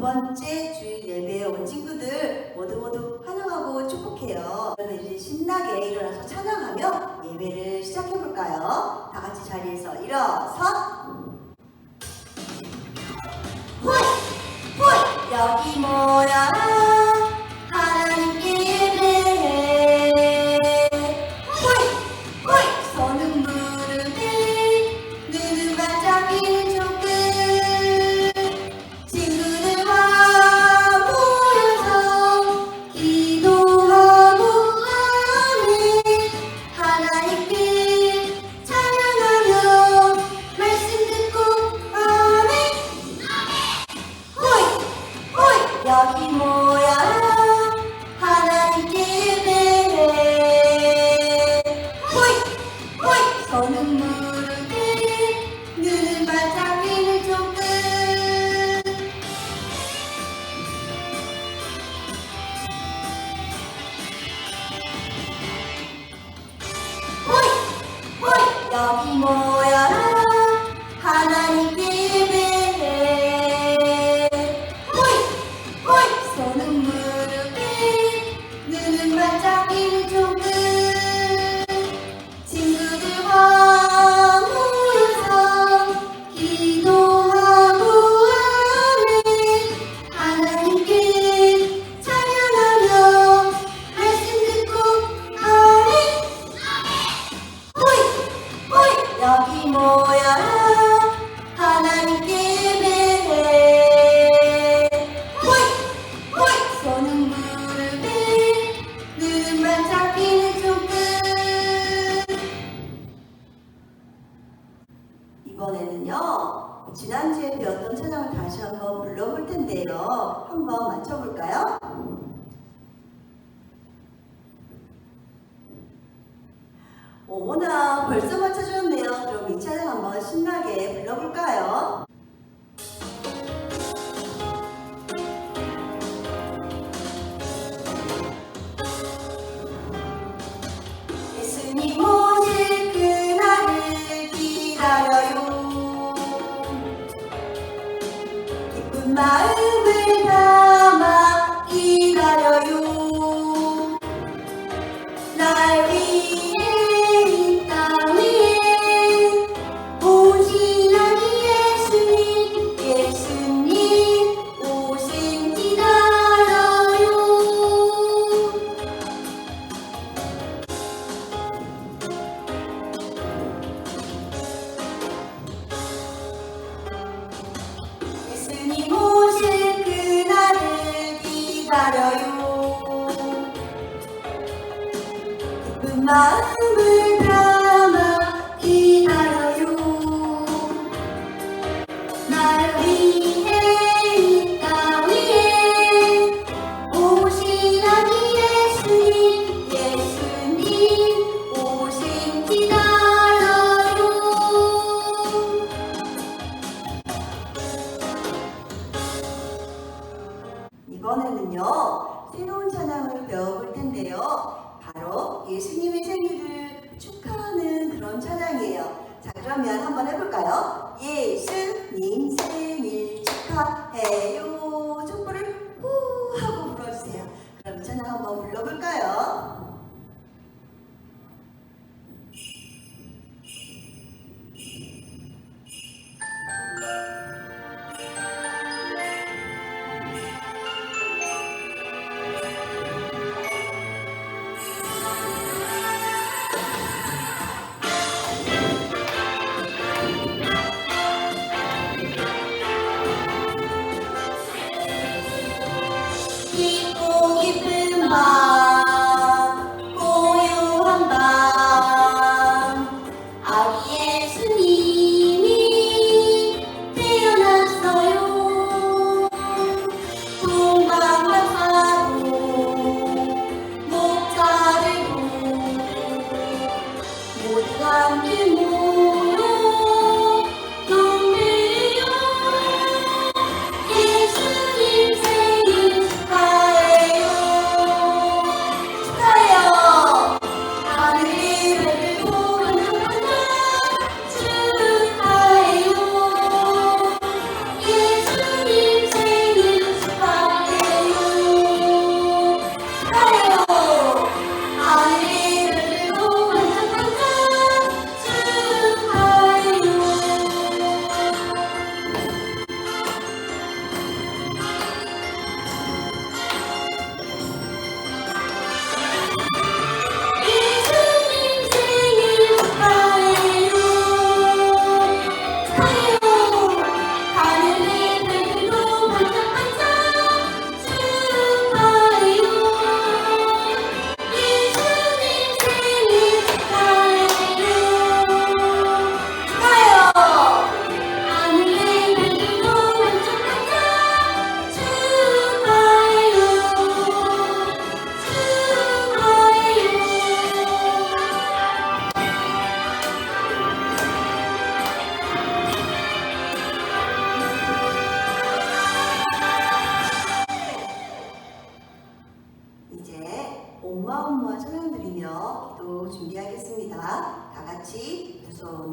번째 주일 예배에 온 친구들 모두 모두 환영하고 축복해요. 그러면 이제 신나게 일어나서 찬양하며 예배를 시작해볼까요? 다 같이 자리에서 일어서 훗! 훗! 여기 모여 어머나 벌써 맞춰주었네요 그럼 이 차례 한번 신나게 불러볼까요? Love 예수님의 생일을 축하하는 그런 찬양이에요. 자, 그러면 한번 해볼까요? 예수님 нам и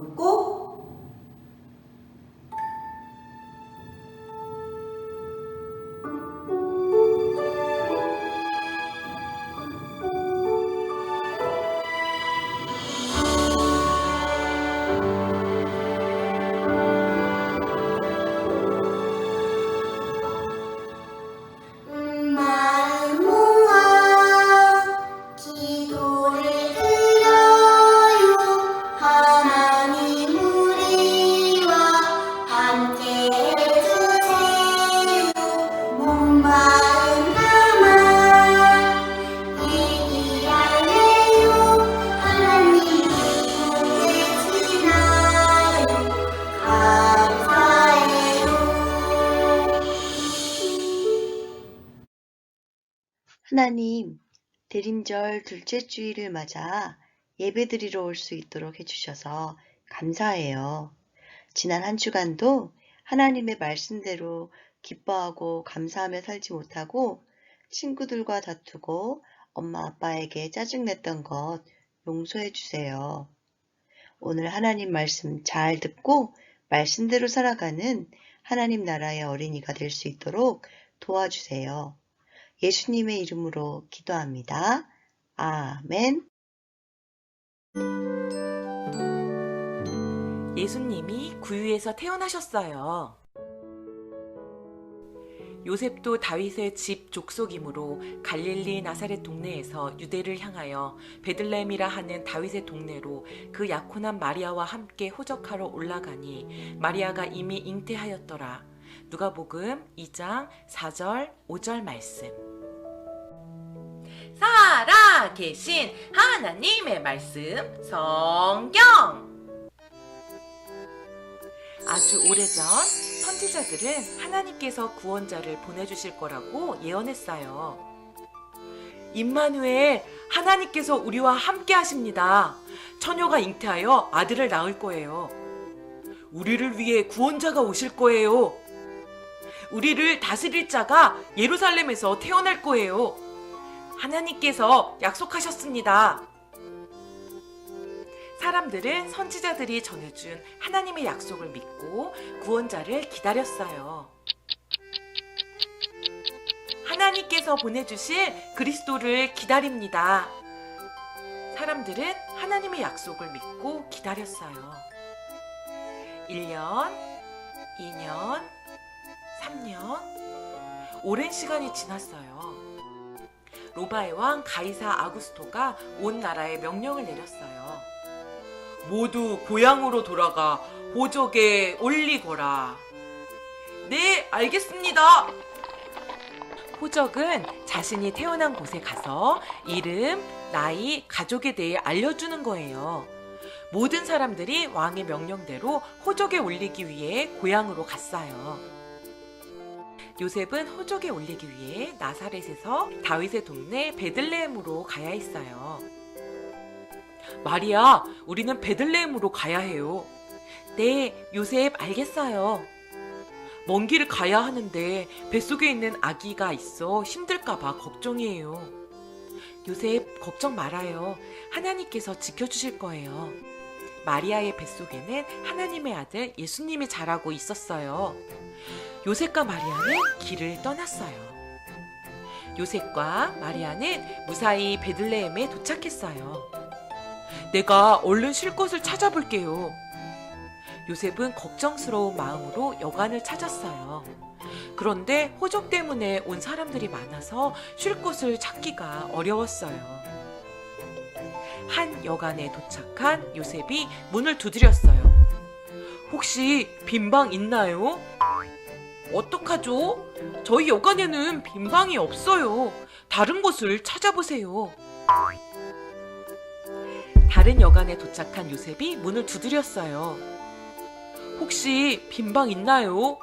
같이 두 하나님, 대림절 둘째 주일을 맞아 예배드리러 올 수 있도록 해주셔서 감사해요. 지난 한 주간도 하나님의 말씀대로 기뻐하고 감사하며 살지 못하고 친구들과 다투고 엄마 아빠에게 짜증냈던 것 용서해 주세요. 오늘 하나님 말씀 잘 듣고 말씀대로 살아가는 하나님 나라의 어린이가 될 수 있도록 도와주세요. 예수님의 이름으로 기도합니다. 아멘. 예수님이 구유에서 태어나셨어요. 요셉도 다윗의 집 족속이므로 갈릴리 나사렛 동네에서 유대를 향하여 베들레헴이라 하는 다윗의 동네로 그 약혼한 마리아와 함께 호적하러 올라가니 마리아가 이미 잉태하였더라. 누가복음 2장 4절 5절 말씀. 살아 계신 하나님의 말씀 성경. 아주 오래전 선지자들은 하나님께서 구원자를 보내주실 거라고 예언했어요. 임마누엘, 하나님께서 우리와 함께 하십니다. 처녀가 잉태하여 아들을 낳을 거예요. 우리를 위해 구원자가 오실 거예요. 우리를 다스릴 자가 예루살렘에서 태어날 거예요. 하나님께서 약속하셨습니다. 사람들은 선지자들이 전해준 하나님의 약속을 믿고 구원자를 기다렸어요. 하나님께서 보내주실 그리스도를 기다립니다. 사람들은 하나님의 약속을 믿고 기다렸어요. 1년, 2년, 3년, 오랜 시간이 지났어요. 로마의 왕 가이사 아구스토가 온 나라에 명령을 내렸어요. 모두 고향으로 돌아가 호적에 올리거라. 네, 알겠습니다. 호적은 자신이 태어난 곳에 가서 이름, 나이, 가족에 대해 알려주는 거예요. 모든 사람들이 왕의 명령대로 호적에 올리기 위해 고향으로 갔어요. 요셉은 호적에 올리기 위해 나사렛에서 다윗의 동네 베들레헴으로 가야 했어요. 마리아, 우리는 베들레헴으로 가야 해요. 네, 요셉 알겠어요. 먼 길을 가야 하는데 뱃속에 있는 아기가 있어 힘들까봐 걱정이에요. 요셉, 걱정 말아요. 하나님께서 지켜주실 거예요. 마리아의 뱃속에는 하나님의 아들 예수님이 자라고 있었어요. 요셉과 마리아는 길을 떠났어요. 요셉과 마리아는 무사히 베들레헴에 도착했어요. 내가 얼른 쉴 곳을 찾아볼게요. 요셉은 걱정스러운 마음으로 여관을 찾았어요. 그런데 호적 때문에 온 사람들이 많아서 쉴 곳을 찾기가 어려웠어요. 한 여관에 도착한 요셉이 문을 두드렸어요. 혹시 빈 방 있나요? 어떡하죠? 저희 여관에는 빈 방이 없어요. 다른 곳을 찾아보세요. 다른 여관에 도착한 요셉이 문을 두드렸어요. 혹시 빈 방 있나요?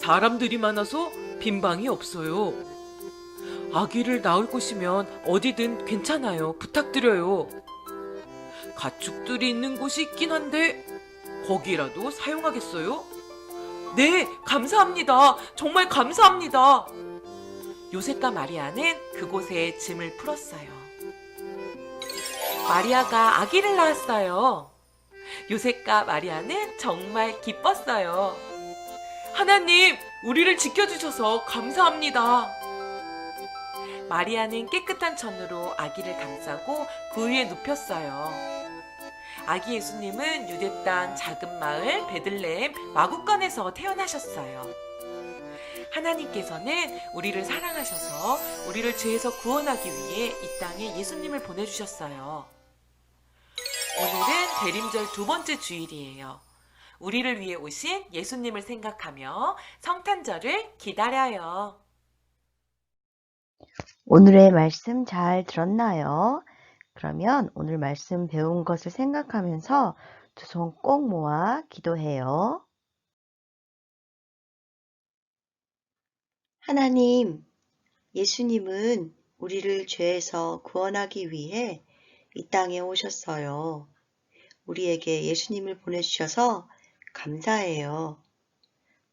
사람들이 많아서 빈 방이 없어요. 아기를 낳을 곳이면 어디든 괜찮아요. 부탁드려요. 가축들이 있는 곳이 있긴 한데 거기라도 사용하겠어요? 네, 감사합니다. 정말 감사합니다. 요셉과 마리아는 그곳에 짐을 풀었어요. 마리아가 아기를 낳았어요. 요셉과 마리아는 정말 기뻤어요. 하나님, 우리를 지켜주셔서 감사합니다. 마리아는 깨끗한 천으로 아기를 감싸고 그 위에 눕혔어요. 아기 예수님은 유대 땅 작은 마을 베들레헴 마구간에서 태어나셨어요. 하나님께서는 우리를 사랑하셔서 우리를 죄에서 구원하기 위해 이 땅에 예수님을 보내주셨어요. 오늘은 대림절 두 번째 주일이에요. 우리를 위해 오신 예수님을 생각하며 성탄절을 기다려요. 오늘의 말씀 잘 들었나요? 그러면 오늘 말씀 배운 것을 생각하면서 두 손 꼭 모아 기도해요. 하나님, 예수님은 우리를 죄에서 구원하기 위해 이 땅에 오셨어요. 우리에게 예수님을 보내주셔서 감사해요.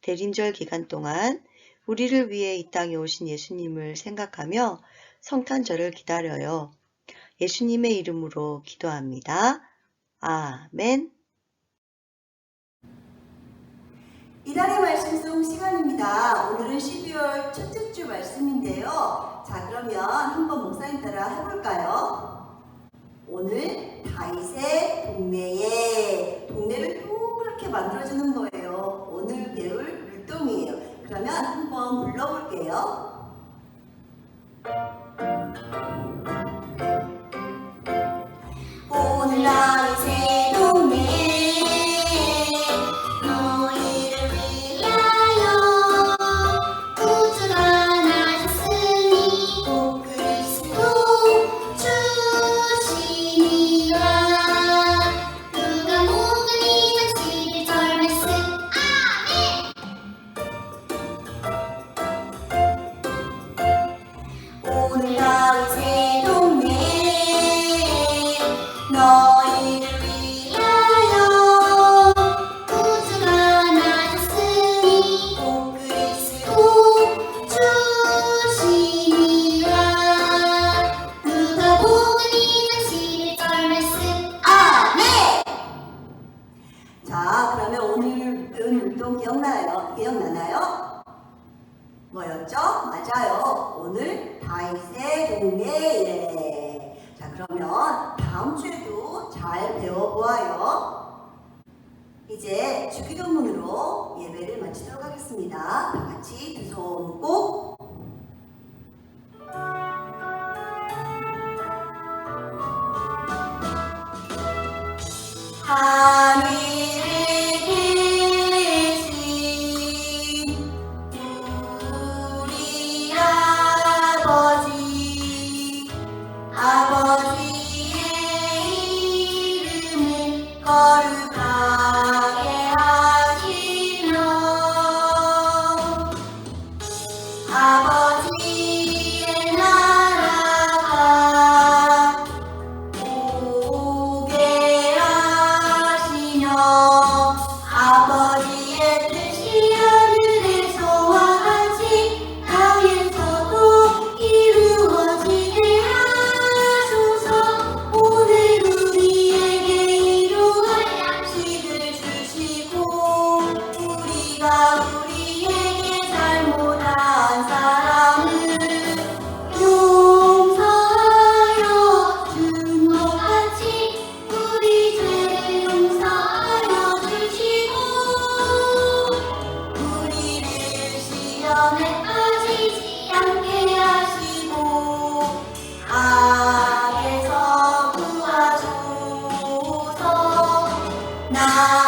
대림절 기간 동안 우리를 위해 이 땅에 오신 예수님을 생각하며 성탄절을 기다려요. 예수님의 이름으로 기도합니다. 아멘. 이달의 말씀 송 시간입니다. 오늘은 12월 첫째 주 말씀인데요. 자, 그러면 한번 목사님 따라 해볼까요? 오늘 다윗의 동네에 동네를 동그랗게 만들어주는 거예요. 오늘 배울 율동이에요. 그러면 한번 불러볼게요. 다음 주에도 잘 배워보아요. 이제 주기도문으로 예배를 마치도록 하겠습니다. 다 같이 두 손 꼭. 이 나